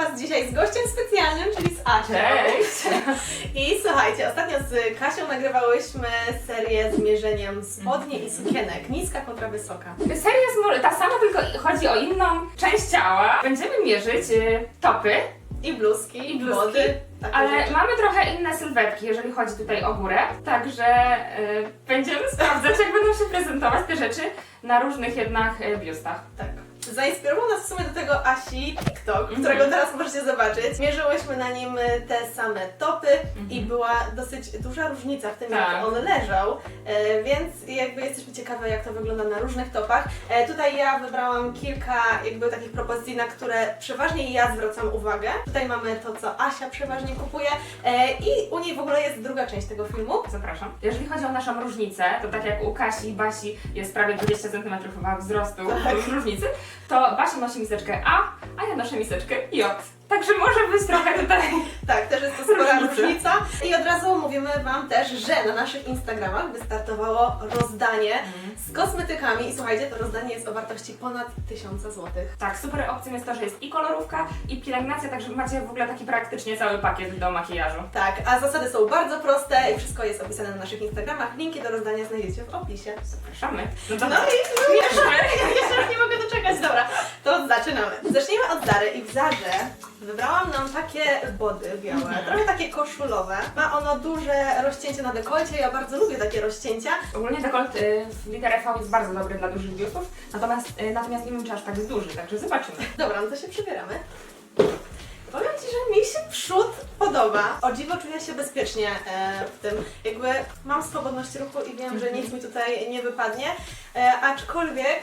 Was dzisiaj z gościem specjalnym, czyli z Asią. Cześć! I słuchajcie, ostatnio z Kasią nagrywałyśmy serię z mierzeniem spodni i sukienek. Niska kontra wysoka. Seria jest ta sama, tylko chodzi o inną część ciała. Będziemy mierzyć y, topy, I bluzki, I bluzki, body, takie ale rzeczy. mamy trochę inne sylwetki, jeżeli chodzi tutaj o górę. Także y, będziemy sprawdzać, jak będą się prezentować te rzeczy na różnych jednak y, biustach. Tak. Zainspirował nas w sumie do tego Asi TikTok, Mhm. którego teraz możecie zobaczyć. Mierzyłyśmy na nim te same topy i była dosyć duża różnica w tym, Mhm. Tak. jak on leżał, e, więc jakby jesteśmy ciekawe, jak to wygląda na różnych topach. E, tutaj ja wybrałam kilka jakby takich propozycji, na które przeważnie ja zwracam uwagę. Tutaj mamy to, co Asia przeważnie kupuje e, i u niej w ogóle jest druga część tego filmu. Zapraszam. Jeżeli chodzi o naszą różnicę, to tak jak u Kasi i Basi jest prawie 20 cm wzrostu Tak. różnicy, to Basia nosi miseczkę A, a ja noszę miseczkę J. Także może być trochę tutaj Tak, też jest to spora Różnica. I od razu mówimy Wam też, że na naszych Instagramach wystartowało rozdanie z kosmetykami i słuchajcie, to rozdanie jest o wartości ponad 1000 zł. Tak, super opcją jest to, że jest i kolorówka, i pielęgnacja, także macie w ogóle taki praktycznie cały pakiet do makijażu. Tak, a zasady są bardzo proste i wszystko jest opisane na naszych Instagramach. Linki do rozdania znajdziecie w opisie. Zapraszamy. No to No i ja się już nie mogę doczekać. Dobra, to zaczynamy. Zacznijmy od Zary i w Zarze wybrałam nam takie body białe, trochę takie koszulowe. Ma ono duże rozcięcie na dekolcie, ja bardzo lubię takie rozcięcia. Ogólnie dekolt y, w literę V jest bardzo dobry dla dużych biustów, natomiast, y, natomiast nie wiem, czy aż tak duży, także zobaczymy. Dobra, no to się przebieramy. Powiem Ci, że mi się przód podoba. O dziwo czuję się bezpiecznie e, w tym. Jakby mam swobodność ruchu i wiem, że nic mi tutaj nie wypadnie. E, aczkolwiek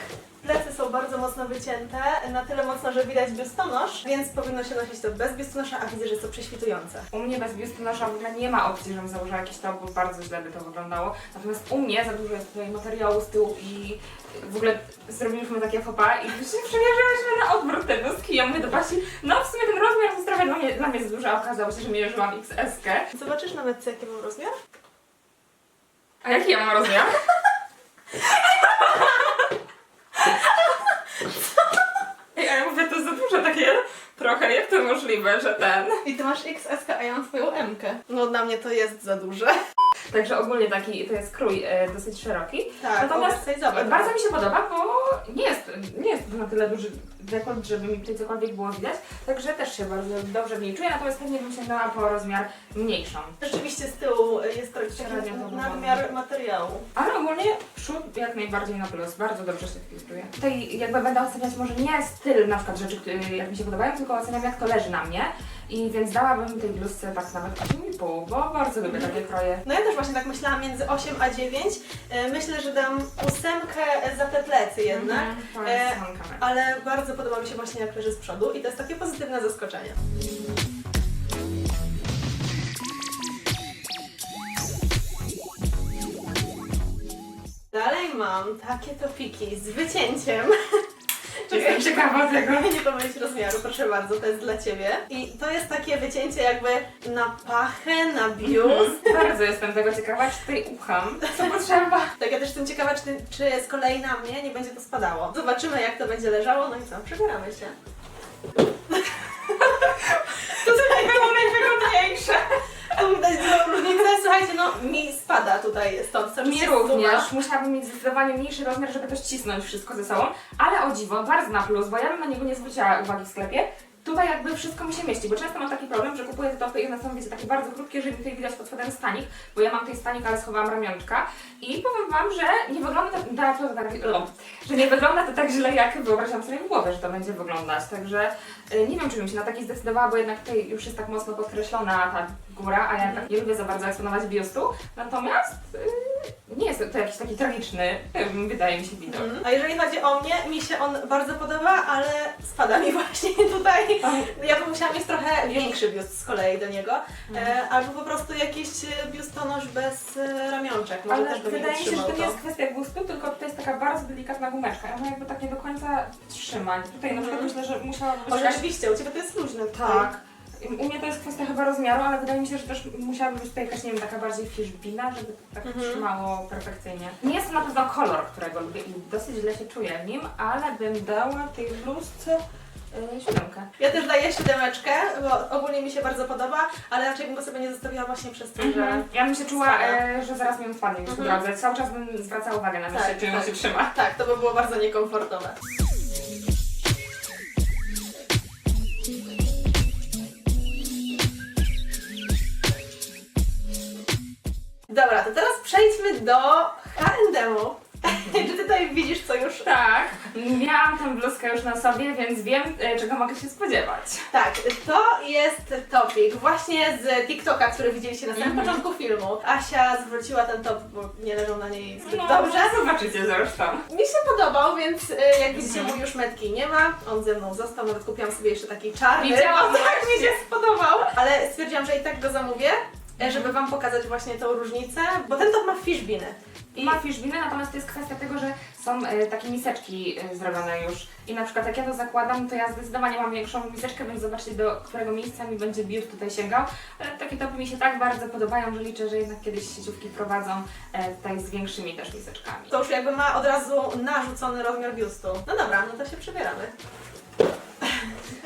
plecy są bardzo mocno wycięte, na tyle mocno, że widać biustonosz, więc powinno się nosić to bez biustonosza, a widzę, że jest to prześwitujące. U mnie bez biustonosza w ogóle nie ma opcji, żebym założyła jakiś top, bo bardzo źle by to wyglądało. Natomiast u mnie za dużo jest tutaj materiału z tyłu i w ogóle zrobiliśmy takie fopa i się przymierzyłyśmy na odwrót te bluzki. Ja mówię do Basi, no w sumie ten rozmiar jest trochę dla mnie, dla mnie jest duży, a okazało się, że mierzyłam XS. -kę. Zobaczysz nawet, jaki mam rozmiar? A jaki ja mam rozmiar? Ej, a ja mówię, to jest za dużo takie trochę, jak to możliwe, że ten... I Ty masz XS, a ja mam Twoją M. -kę. No dla mnie to jest za duże. Także ogólnie taki, to jest krój e, dosyć szeroki. Tak, Natomiast bardzo mi się podoba, bo nie jest, nie jest na tyle duży dekolt, żeby mi tutaj cokolwiek było widać. Także też się bardzo dobrze w niej czuję, natomiast pewnie bym sięgnęła po rozmiar mniejszą. Rzeczywiście z tyłu jest to Średnio taki to nadmiar materiału. Ale ogólnie przód jak najbardziej na plus, bardzo dobrze się filtruje. Tutaj jakby będę oceniać może nie styl na przykład rzeczy, które jak mi się podobają, tylko oceniam jak to leży na mnie. I więc dałabym tej bluzce tak nawet 8,5, bo bardzo lubię takie kroje. No ja też właśnie tak myślałam między 8 a 9. E, Myślę, że dam ósemkę za te plecy jednak. Mhm, to jest E, sam kamer. Ale bardzo podoba mi się właśnie jak leży z przodu i to jest takie pozytywne zaskoczenie. Dalej mam takie topiki z wycięciem. Jestem ciekawa tego. Nie pomylić rozmiaru, proszę bardzo, to jest dla Ciebie. I to jest takie wycięcie jakby na pachę, na biust. Bardzo jestem tego ciekawa, czy tutaj ucham, co potrzeba. Tak, ja też jestem ciekawa, czy, czy z kolei na mnie nie będzie to spadało. Zobaczymy, jak to będzie leżało, no i co, przebieramy się. Tutaj było najwygodniejsze. Tu widać dużą różnicę. Słuchajcie, no mi spada tutaj stąd, co Mi również. Musiałabym mieć zdecydowanie mniejszy rozmiar, żeby to ścisnąć wszystko ze sobą. Ale o dziwo, bardzo na plus, bo ja bym na niego nie zwróciła uwagi w sklepie. Tutaj jakby wszystko mi się mieści, bo często mam taki problem, że kupuję te topy i one są wiecie, takie bardzo krótkie, że tutaj widać pod spodem stanik, bo ja mam tutaj stanik, ale schowałam ramionczka i powiem Wam, że nie wygląda to, to tak, że nie wygląda to tak źle, jak wyobrażam sobie w głowie, że to będzie wyglądać, także y, nie wiem, czy bym się na taki zdecydowała, bo jednak tutaj już jest tak mocno podkreślona ta góra, a ja tak nie lubię za bardzo eksponować biustu, natomiast y, nie jest to jakiś taki tragiczny, wydaje mi się, widok. Mhm. A jeżeli chodzi o mnie, mi się on bardzo podoba, ale spada mi właśnie tutaj. Ja bym musiała mieć trochę większy biust z kolei do niego, e, albo po prostu jakiś e, biustonosz bez e, ramionczek. Może Ale też by mi wydaje mi się, że to nie jest kwestia gustu, tylko tutaj jest taka bardzo delikatna gumeczka. Ona jakby tak nie do końca trzyma. Tutaj na przykład myślę, że musiałaby być O, jakaś... rzeczywiście, u Ciebie to jest luźne. tutaj. Tak. U mnie to jest kwestia chyba rozmiaru, ale wydaje mi się, że też musiałaby być tutaj jakaś, nie wiem, taka bardziej fiszbina, żeby to tak Mhm. trzymało perfekcyjnie. Nie jest to na pewno kolor, którego lubię i dosyć źle się czuję w nim, ale bym dała tej bluzce Yy, siódemkę. Ja też daję siódemeczkę, bo ogólnie mi się bardzo podoba, ale raczej bym go sobie nie zostawiła właśnie przez to, że... Mhm. Ja bym się czuła, e, że zaraz mi on spadnie już po Mhm. drodze. Cały czas bym zwracała uwagę na myśl, Tak, czy on tak. się trzyma. Tak, to by było bardzo niekomfortowe. Dobra, to teraz przejdźmy do H&M-u. Czy ty tutaj widzisz co już? Tak, miałam tę bluzkę już na sobie, więc wiem, e, czego mogę się spodziewać. Tak, to jest topik właśnie z TikToka, który widzieliście na samym Mhm. początku filmu. Asia zwróciła ten top, bo nie leżał na niej zbyt No, dobrze. Zobaczycie zresztą. Mi się podobał, więc y, jak widzicie, mój już metki nie ma. On ze mną został, nawet kupiłam sobie jeszcze taki czarny. Widziałam bo tak mi właśnie. się spodobał. Ale stwierdziłam, że i tak go zamówię, e, żeby Wam pokazać właśnie tą różnicę, bo ten top ma fishbiny. I ma fiszbiny, natomiast to jest kwestia tego, że są e, takie miseczki e, zrobione już. I na przykład jak ja to zakładam, to ja zdecydowanie mam większą miseczkę, więc zobaczcie do którego miejsca mi będzie biut tutaj sięgał. Ale takie topy mi się tak bardzo podobają, że liczę, że jednak kiedyś sieciówki prowadzą e, tutaj z większymi też miseczkami. To już jakby ma od razu narzucony rozmiar biustu. No dobra, no to się przebieramy.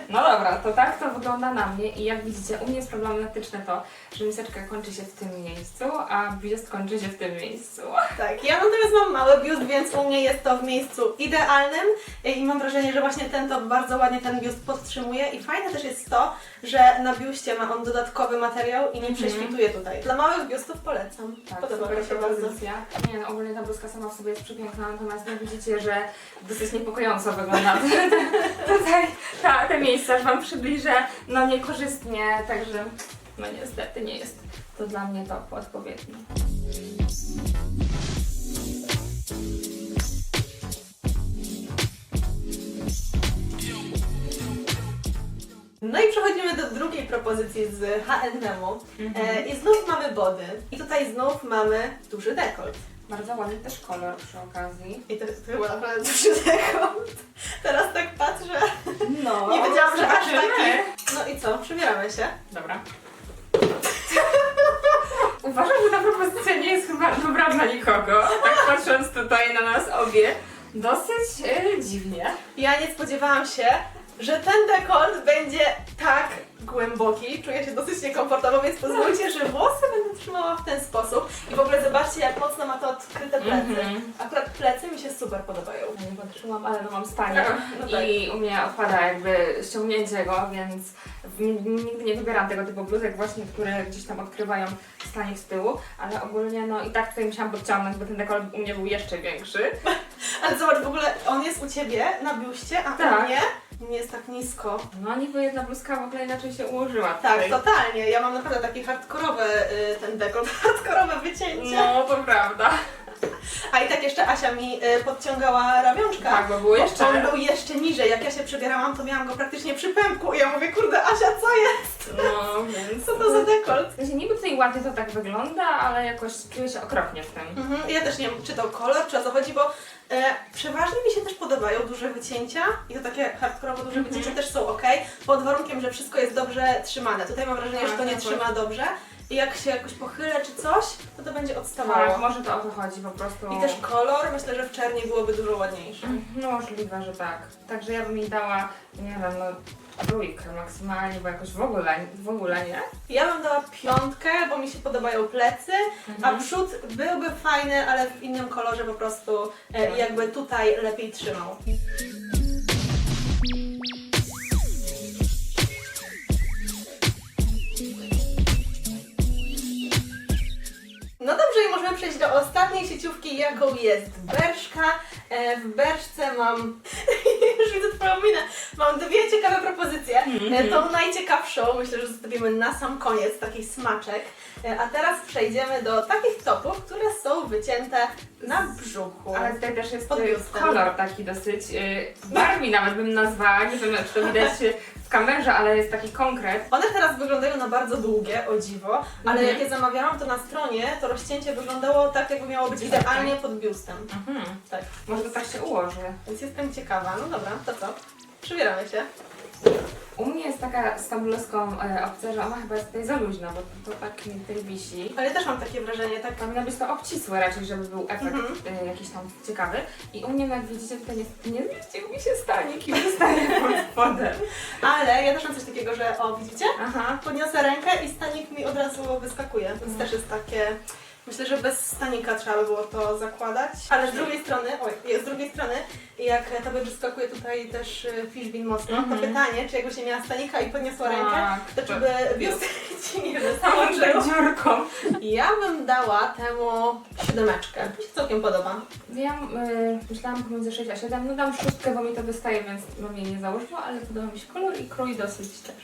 No dobra, to tak to wygląda na mnie i jak widzicie, u mnie jest problematyczne to, że miseczka kończy się w tym miejscu, a biust kończy się w tym miejscu. Tak, ja natomiast mam mały biust, więc u mnie jest to w miejscu idealnym i mam wrażenie, że właśnie ten top bardzo ładnie ten biust podtrzymuje i fajne też jest to, że na biuście ma on dodatkowy materiał i nie Mhm. prześwituje tutaj. Dla małych biustów polecam. Tak, Podoba super mi się bardzo. propozycja. Nie no, ogólnie ta bluzka sama w sobie jest przepiękna, natomiast no, widzicie, że dosyć niepokojąco wygląda tutaj ta, te miejsca, że Wam przybliżę, no niekorzystnie, także no niestety nie jest to dla mnie top odpowiedni. No i przechodzimy do drugiej propozycji z H&M-u e, i znów mamy body i tutaj znów mamy duży dekolt. Bardzo ładny też kolor przy okazji. I to, to chyba naprawdę duży dekolt. Teraz tak patrzę, No, nie wiedziałam, że aż zobaczymy. taki. No i co, przebieramy się. Dobra. Uważam, że ta propozycja nie jest chyba dobra dla nikogo. Tak patrząc tutaj na nas obie, dosyć e, dziwnie. Ja nie spodziewałam się, że ten dekolt będzie tak głęboki. Czuję się dosyć niekomfortowo, więc pozwólcie, że włosy będę trzymała w ten sposób. I w ogóle zobaczcie, jak mocno ma to odkryte plecy. Mhm. Akurat plecy mi się super podobają. Ja nie patrzyłam, ale no mam stanie No tak. i u mnie odpada jakby ściągnięcie go, więc w- nigdy nie wybieram tego typu bluzek właśnie, które gdzieś tam odkrywają stanik z tyłu, ale ogólnie no i tak tutaj musiałam podciągnąć, bo ten dekolt u mnie był jeszcze większy. Ale zobacz, w ogóle on jest u Ciebie na biuście, a u Tak. mnie nie jest tak nisko. No niby jedna bluzka w ogóle inaczej się ułożyła Tak, tutaj. totalnie. Ja mam naprawdę taki hardkorowy y, ten dekolt, hardkorowe wycięcie. No to prawda. A i tak jeszcze Asia mi y, podciągała ramionczka. Tak, bo było jeszcze... On był jeszcze niżej. Jak ja się przebierałam, to miałam go praktycznie przy pępku. I ja mówię, kurde, Asia, co jest? No więc... Co to za dekolt? W sensie niby tutaj ładnie to tak wygląda, ale jakoś czuję się okropnie w tym. Mhm. Ja też nie wiem, czy to kolor, czy o co chodzi, bo e, przeważnie mi się też podobają duże wycięcia i to takie hardkorowo duże Mhm. wycięcia też są ok, pod warunkiem, że wszystko jest dobrze trzymane. Tutaj mam wrażenie, że to Tak, nie tak. trzyma dobrze i jak się jakoś pochylę czy coś, to to będzie odstawało. Tak, może to o to chodzi po prostu. I też kolor, myślę, że w czerni byłoby dużo ładniejszy. No możliwe, że tak. Także ja bym mi dała, nie wiem, no trójkę maksymalnie, bo jakoś w ogóle, w ogóle nie. Ja bym dała piątkę, bo mi się podobają plecy, Mhm. a przód byłby fajny, ale w innym kolorze po prostu e, jakby tutaj lepiej trzymał. No dobrze, i możemy przejść do ostatniej sieciówki, jaką jest Berszka. E, W Berszce mam, już widzę Twoją minę, mam dwie ciekawe propozycje. E, Tą najciekawszą myślę, że zostawimy na sam koniec, taki smaczek. E, A teraz przejdziemy do takich topów, które są wycięte na brzuchu. Ale tutaj też jest Pod biustem. kolor taki dosyć y, Barbie nawet bym nazwała, nie wiem czy to widać y, w kamerze, ale jest taki konkret. One teraz wyglądają na bardzo długie, o dziwo, ale Mhm. jak je zamawiałam, to na stronie to rozcięcie wyglądało tak, jakby miało być idealnie pod biustem. Mhm. Tak. Może to tak się ułoży. Więc jestem ciekawa. No dobra, to co? Przybieramy się. Taka bluzką e, opcja, że ona chyba jest tutaj za luźna, bo to tak tutaj wisi. Ale też mam takie wrażenie, tak Powinno być to obcisłe raczej, żeby był efekt Mhm. e, jakiś tam ciekawy. I u mnie, jak widzicie, tutaj niestety nie zmieścił mi się stanik i wystaje pod spodem. Ale ja też mam coś takiego, że o, widzicie? Aha. Podniosę rękę i stanik mi od razu wyskakuje. Więc Mhm. też jest takie... Myślę, że bez stanika trzeba by było to zakładać. Ale z drugiej strony, oj, z drugiej strony, jak tobie wyskakuje tutaj też y, fishbin mocno, Mhm. to pytanie, czy jakbyś nie miała stanika i podniosła rękę, Tak, to czy by biust ci nie wystarczył? dziurką. Ja bym dała temu siódemeczkę. Mi się całkiem podoba. Ja y, myślałam pomiędzy 6 a 7, no dam szóstkę, bo mi to wystaje, więc bym jej nie założyła, ale podoba mi się kolor i krój dosyć też.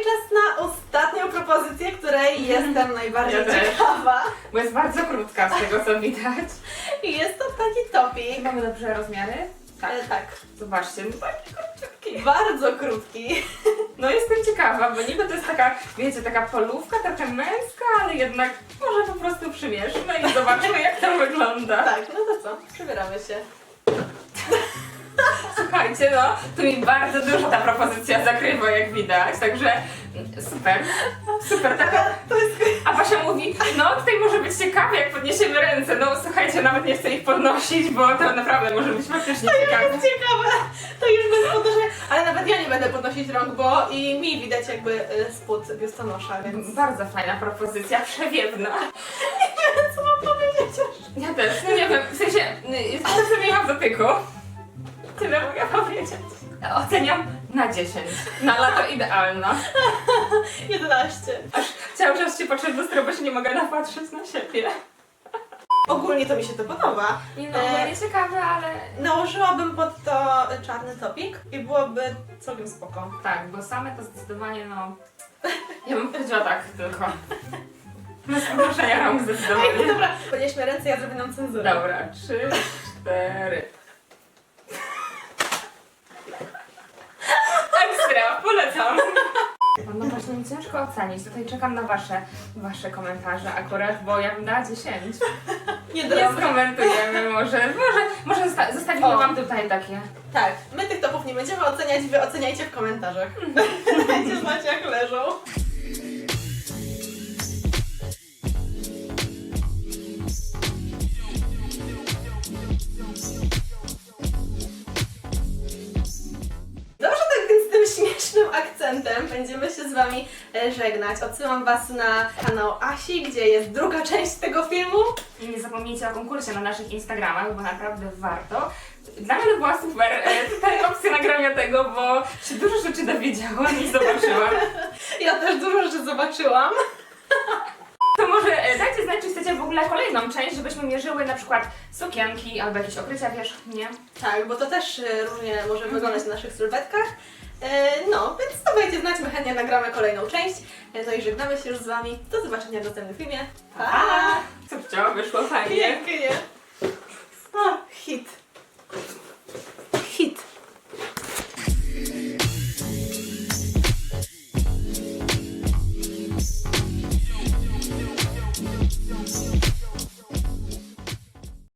I czas na ostatnią propozycję, której jestem najbardziej Ja też. ciekawa. Bo jest bardzo krótka z tego co widać. I jest to taki topik. Mamy dobrze rozmiary? Tak. E, tak, Zobaczcie, no taki króciutki. bardzo krótki. No jestem ciekawa, bo niby to jest taka, wiecie, taka polówka, trochę męska, ale jednak może po prostu przymierzmy i zobaczymy jak to wygląda. Tak, no to co? Przebieramy się. Słuchajcie, no, tu mi bardzo dużo ta propozycja zakrywa, jak widać, także super, super taka. To jest A Basia mówi, no tutaj może być ciekawe, jak podniesiemy ręce. No słuchajcie, nawet nie chcę ich podnosić, bo to naprawdę może być faktycznie ciekawe. ciekawe. To już bez podnoszenia. Ale nawet ja nie będę podnosić rąk, bo i mi widać jakby y, spód biustonosza, więc... Bardzo fajna propozycja, przewiewna. Co mam powiedzieć? Ja też, no nie wiem, w sensie, y, jestem miałam w dotyku. Tyle mogę powiedzieć. Oceniam na 10. Na lato idealna. 11. Cały czas się patrzę w lustro, bo się nie mogę napatrzeć na siebie. Ogólnie to mi się to podoba. Nie no, E, nie ciekawe, ale... Nałożyłabym pod to czarny topik i byłoby całkiem spoko. Tak, bo same to zdecydowanie, no... Ja bym powiedziała tak tylko. Bez podnoszenia rąk Ej, zdecydowanie. dobra, podnieśmy ręce, ja zrobię nam cenzurę. Dobra, trzy, cztery. Ekstra, polecam. No właśnie mi ciężko ocenić. Tutaj czekam na wasze, wasze komentarze akurat, bo ja bym dała 10. Nie Nie dobra. skomentujemy może. Może, może zosta- zostawimy O. wam tutaj takie. Tak, my tych topów nie będziemy oceniać, wy oceniajcie w komentarzach. Będziecie znać jak leżą. Akcentem będziemy się z Wami e, żegnać. Odsyłam Was na kanał Asi, gdzie jest druga część tego filmu. I nie zapomnijcie o konkursie na naszych Instagramach, bo naprawdę warto. Dla mnie to była super tutaj opcja nagrania tego, bo się dużo rzeczy dowiedziałam i zobaczyłam. Ja też dużo rzeczy zobaczyłam. To może e, dajcie znać, czy chcecie w ogóle kolejną część, żebyśmy mierzyły na przykład sukienki albo jakieś okrycia wierzchnie. Tak, bo to też e, różnie może wyglądać na naszych sylwetkach. E, no, więc dawajcie znać, my chętnie nagramy kolejną część. E, no i żegnamy się już z Wami. Do zobaczenia w następnym filmie. Pa! pa! Chciałam, wyszło fajnie. Pięknie. O, hit.